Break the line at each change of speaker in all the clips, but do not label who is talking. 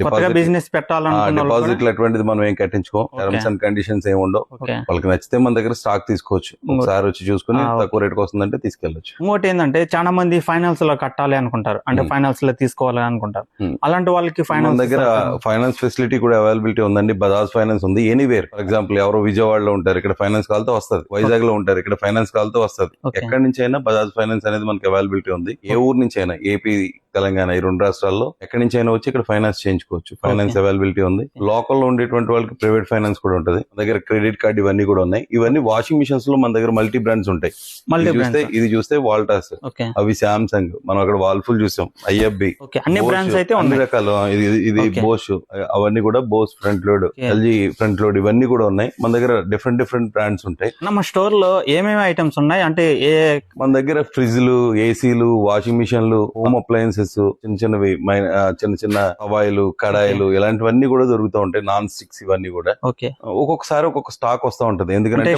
కొత్తగా బిజినెస్
డిపాజిట్లు అటువంటిది మనం ఏం కట్టించుకోం. టర్మ్స్ అండ్ కండిషన్స్ ఏమి ఉండవు. వాళ్ళకి నచ్చితే మన దగ్గర స్టాక్ తీసుకోవచ్చు. ఒకసారి వచ్చి చూసుకుని. తక్కువ రేట్ వస్తుందంటే తీసుకెళ్ళొచ్చు.
ఇంకోటి ఏంటంటే చాలా మంది ఫైనాన్స్లో కట్టాలి అనుకుంటారు. అంటే
Hmm.
ఫైనాన్స్లో తీసుకోవాలి అనుకుంటారు.
Hmm.
అలాంటి వాళ్ళకి ఫైనాన్స్
దగ్గర ఫైనాన్స్ ఫెసిలిటీ కూడా అవైలబిలిటీ ఉందండి. బజాజ్ ఫైనాన్స్ ఉంది. ఎనీవేర్ ఫర్ ఎగ్జాంపుల్ ఎవరో విజయవాడలో ఉంటారు. ఇక్కడ ఫైనాన్స్ కాల్తో వస్తుంది. వైజాగ్లో ఉంటారు. ఇక్కడ ఫైనాన్స్ కాల్తో వస్తుంది.
Okay.
ఎక్కడి నుంచి అయినా బజాజ్ ఫైనాన్స్ అనేది మనకి అవైలబిలిటీ ఉంది. ఏ ఊరు నుంచి అయినా. ఏపీ తెలంగాణ ఈ రెండు రాష్ట్రాల్లో ఎక్కడి నుంచి అయినా వచ్చి ఇక్కడ ఫైనాన్స్ చేయించుకోవచ్చు. ఫైనాన్స్ అవైలబిలిటీ ఉంది. లోకల్లో ఉండేటువంటి వాళ్ళకి ప్రైవేట్ ఫైనాన్స్ కూడా ఉంటుంది. మన దగ్గర క్రెడిట్ కార్డ్ ఇవన్నీ కూడా ఉన్నాయి. ఇవన్నీ వాషింగ్ మిషన్స్లో మన దగ్గర మల్టీ బ్రాండ్స్ ఉంటాయి. చూస్తే ఇది చూస్తే వాల్టాస్. అవి సామ్సంగ్ మనం అక్కడ వాల్ఫుల్ చూసాం. ఐఎఫ్బి.
అన్ని బ్రాండ్స్ అయితే
అన్ని రకాలు. ఇది ఇది. బోస్ అవన్నీ కూడా Bose front load. LG front load ఇవన్నీ కూడా ఉన్నాయి. మన దగ్గర డిఫరెంట్ డిఫరెంట్ బ్రాండ్స్ ఉంటాయి.
మన స్టోర్లో ఏమేమి ఐటమ్స్ ఉన్నాయి? అంటే ఏ
మన దగ్గర ఫ్రిడ్జ్లు ఏసీలు వాషింగ్ మిషన్లు హోమ్ అప్లయన్సెస్ చిన్న చిన్నవి చిన్న చిన్న హవాయిలు కడాయిలు ఇలాంటివన్నీ కూడా దొరుకుతూ ఉంటాయి. నాన్ స్టిక్స్ ఇవన్నీ కూడా.
ఓకే.
ఒక్కొక్కసారి ఒక్కొక్క స్టాక్ వస్తూ ఉంటది. ఎందుకంటే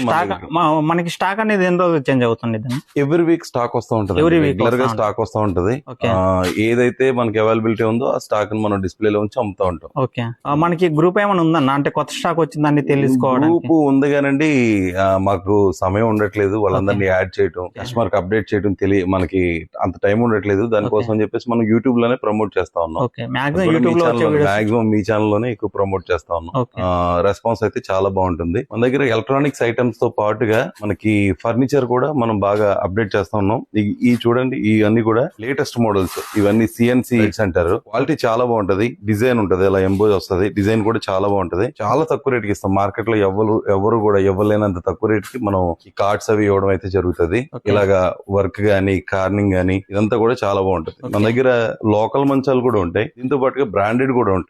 మనకి స్టాక్ అనేది ఎన్ని రోజులు చేంజ్ అవుతుంది?
ఎవ్రీ వీక్ స్టాక్ వస్తూ ఉంటది.
రెగ్యులర్గా
స్టాక్ వస్తూ ఉంటది. ఏదైతే మనకి అవైలబిలిటీ ఉందో ఆ స్టాక్ మనం డిస్ప్లేలో ఉంచి అమ్ముతూ ఉంటాం.
ఓకే. మనకి గ్రూప్ ఏమైనా ఉందన్న అంటే కొత్త స్టాక్ వచ్చిందని తెలుసుకోవడానికి.
గ్రూప్ ఉంది కానండి మాకు సమయం ఉండట్లేదు. వాళ్ళందరినీ యాడ్ చేయటం కస్టమర్కి అప్డేట్ చేయడం తెలియ మనకి అంత టైం ఉండట్లేదు. దానికోసం చెప్పేసి మనం యూట్యూబ్లోనే ప్రమోట్ చేస్తా ఉన్నాం.
మాక్సిమం
మీ ఛానల్లోనే ఎక్కువ ప్రమోట్ చేస్తా ఉన్నాం. రెస్పాన్స్ అయితే చాలా బాగుంటుంది. మన దగ్గర ఎలక్ట్రానిక్స్ ఐటమ్స్తో పాటుగా మనకి ఫర్నిచర్ కూడా మనం బాగా అప్డేట్ చేస్తా ఉన్నాం. ఈ- ఈ చూడండి ఇవన్నీ కూడా లేటెస్ట్ మోడల్స్ ఇవన్నీ సిఎన్సి అంటారు. క్వాలిటీ చాలా బాగుంటది. డిజైన్ ఉంటది. ఇలా ఎంబోజ్ వస్తది. డిజైన్ కూడా చాలా బాగుంటది. చాలా తక్కువ రేట్కి ఇస్తాం. మార్కెట్లో ఎవరు ఎవరు కూడా ఇవ్వలేనంత తక్కువ రేట్కి మనం ఈ కార్డ్స్ అవి ఇవ్వడం అయితే జరుగుతుంది. ఇలాగా వర్క్ గానీ కార్నింగ్ గానీ ఇదంతా కూడా చాలా బాగుంటది. మన
Okay.
దగ్గర లోకల్ మంచాలు కూడా ఉంటాయి. దీంతో పాటుగా బ్రాండెడ్ కూడా ఉంటాయి.